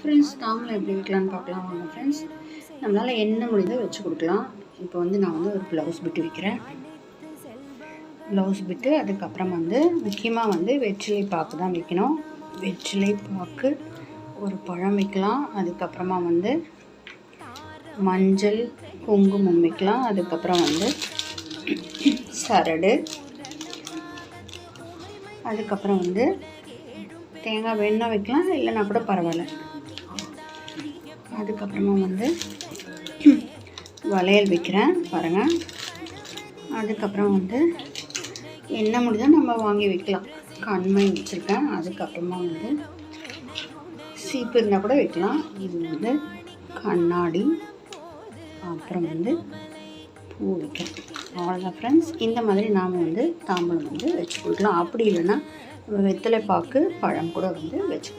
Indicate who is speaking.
Speaker 1: Friends தாம்பளம் எப்படி வைக்கலான்னு பார்க்கலாம். வாங்க ஃப்ரெண்ட்ஸ் நம்மளால் என்ன முடியுதோ வச்சு கொடுக்கலாம். இப்போ வந்து நான் வந்து ஒரு ப்ளவுஸ் பிட்டு வைக்கிறேன். ப்ளவுஸ் பிட்டு அதுக்கப்புறம் வந்து முக்கியமாக வந்து வெற்றிலை பாக்கு தான் வைக்கணும். வெற்றிலை பாக்கு ஒரு பழம் வைக்கலாம். அதுக்கப்புறமா வந்து மஞ்சள் குங்குமம் வைக்கலாம். அதுக்கப்புறம் வந்து சரடு. அதுக்கப்புறம் வந்து தேங்காய் வேணுன்னா வைக்கலாம் இல்லைன்னா கூட பரவாயில்ல. அதுக்கப்புறமா வந்து வளையல் வைக்கிறேன் பாருங்கள் அதுக்கப்புறம் வந்து என்ன முடிஞ்சால் நம்ம வாங்கி வைக்கலாம். கண்மை வச்சுருக்கேன் அதுக்கப்புறமா வந்து சீப்பு இருந்தால் கூட வைக்கலாம். இது வந்து கண்ணாடி அப்புறம் வந்து பூ வைக்கலாம் அவ்வளோதான் ஃப்ரெண்ட்ஸ் இந்த மாதிரி நாம் வந்து தாம்பூலம் வந்து வச்சு கொடுக்கலாம் அப்படி இல்லைன்னா வெத்தலை பாக்கு பழம் கூட வந்து வச்சு